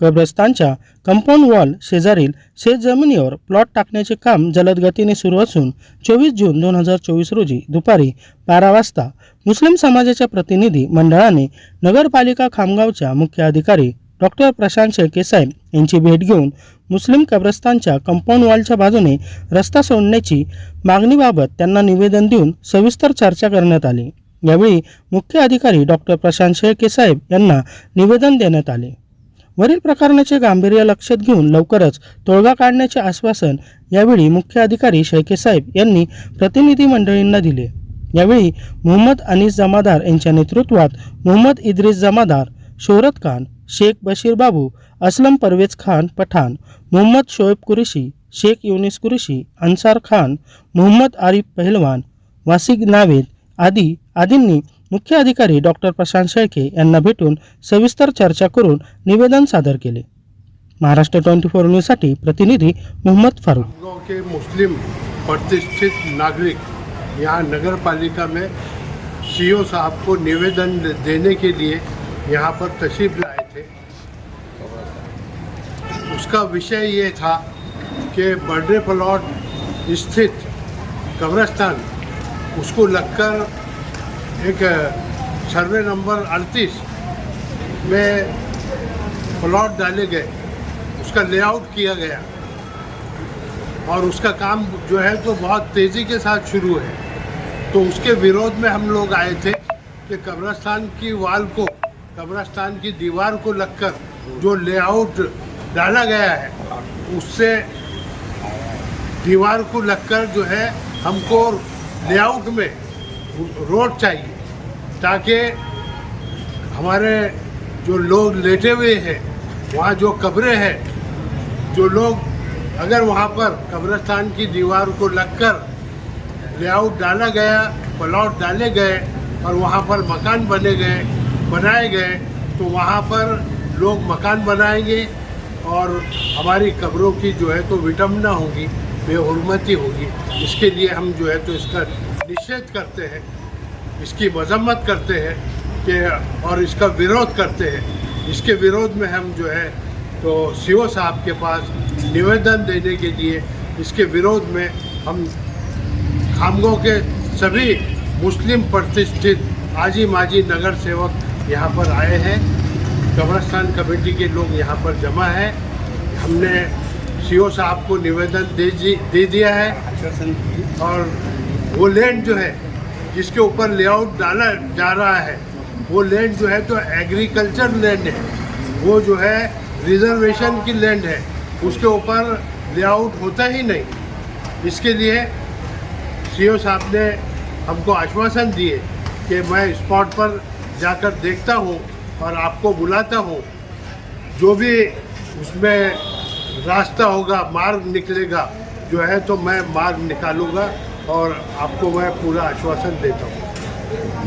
कब्रस्तानच्या compound wall शेजारील शेतजमिनीवर plot टाकण्याचे काम जलद गतीने सुरू असून चोवीस जून दोन हजार चोवीस रोजी दुपारी बारा वाजता मुस्लिम समाजाच्या प्रतिनिधी मंडळाने नगरपालिका खामगावच्या मुख्य अधिकारी डॉक्टर प्रशांत शेळके साहेब यांची भेट घेऊन मुस्लिम कब्रस्तानच्या कंपाऊंड वॉलच्या बाजूने रस्ता सोडण्याची मागणीबाबत त्यांना निवेदन देऊन सविस्तर चर्चा करण्यात आली. यावेळी मुख्य अधिकारी डॉक्टर प्रशांत शेळके साहेब यांना निवेदन देण्यात आले. वरील प्रकरणाचे गांभीर्य लक्षात घेऊन लवकरच तोडगा काढण्याचे आश्वासन यावेळी मुख्य अधिकारी शेळके साहेब यांनी प्रतिनिधी मंडळींना दिले. यावेळी मोहम्मद अनिस जमादार यांच्या नेतृत्वात मोहम्मद इद्रिस जमादार शोहरत खान शेख बशीर बाबू असलम परवेज खान पठाण मोहम्मद शोएब कुरेशी शेख युनिस कुरेशी अन्सार खान मोहम्मद आरिफ पहलवान वासिक नावेद आदी आदींनी मुख्य अधिकारी डॉक्टर प्रशांत शेळके भेटून सविस्तर चर्चा करून निवेदन सादर केले. महाराष्ट्र ट्वेंटी फोर न्यूजसाठी प्रतिनिधी मोहम्मद फारूक. के मुस्लिम प्रतिष्ठित नागरिक यहाँ नगर पालिका में सीओ साहब को निवेदन देने के लिए यहाँ पर तशरीफ़ लाए थे। उसका विषय ये था कि बर्डे प्लॉट स्थित कब्रस्तान, उसको लगकर एक सर्वे नंबर 38 में प्लॉट डाले गए, उसका लेआउट किया गया। और उसका काम जो है तो बहुत तेज़ी के साथ शुरू है। तो उसके विरोध में हम लोग आए थे कि कब्रस्तान की वाल को, कब्रस्तान की दीवार को लगकर जो लेआउट डाला गया है, उससे दीवार को लगकर जो है, हमको लेआउट में रोड चाहिए ताकि हमारे जो लोग लेटे हुए हैं, वहाँ जो कब्रें हैं, जो लोग अगर वहाँ पर कब्रस्तान की दीवार को लगकर लेआउट डाला गया, प्लॉट डाले गए और वहाँ पर मकान बने गए, बनाए गए तो वहाँ पर लोग मकान बनाएँगे और हमारी कब्रों की जो है तो विटम्बना होगी। बेहरमती होगी। इसके लिए हम जो है तो इसका निषेध करते हैं, इसकी मजम्मत करते हैं कि, और इसका विरोध करते हैं। इसके विरोध में हम जो है तो सीओ साहब के पास निवेदन देने के लिए इसके विरोध में हम खामगांव के सभी मुस्लिम प्रतिष्ठित आजी माजी नगर सेवक यहाँ पर आए हैं। कब्रस्तान कमेटी के लोग यहाँ पर जमा है। हमने सीओ साहब को निवेदन दे दे दिया है। और वो लैंड जो है जिसके ऊपर लेआउट डाला जा रहा है वो लैंड जो है तो एग्रीकल्चर लैंड है। वो जो है रिजर्वेशन की लैंड है। उसके ऊपर लेआउट होता ही नहीं। इसके लिए सीओ साहब ने हमको आश्वासन दिए कि मैं स्पॉट पर जाकर देखता हूँ और आपको बुलाता हूँ। जो भी उसमें रास्ता होगा, मार्ग निकलेगा, जो है तो मैं मार्ग निकालूँगा और आपको मैं पूरा आश्वासन देता हूँ।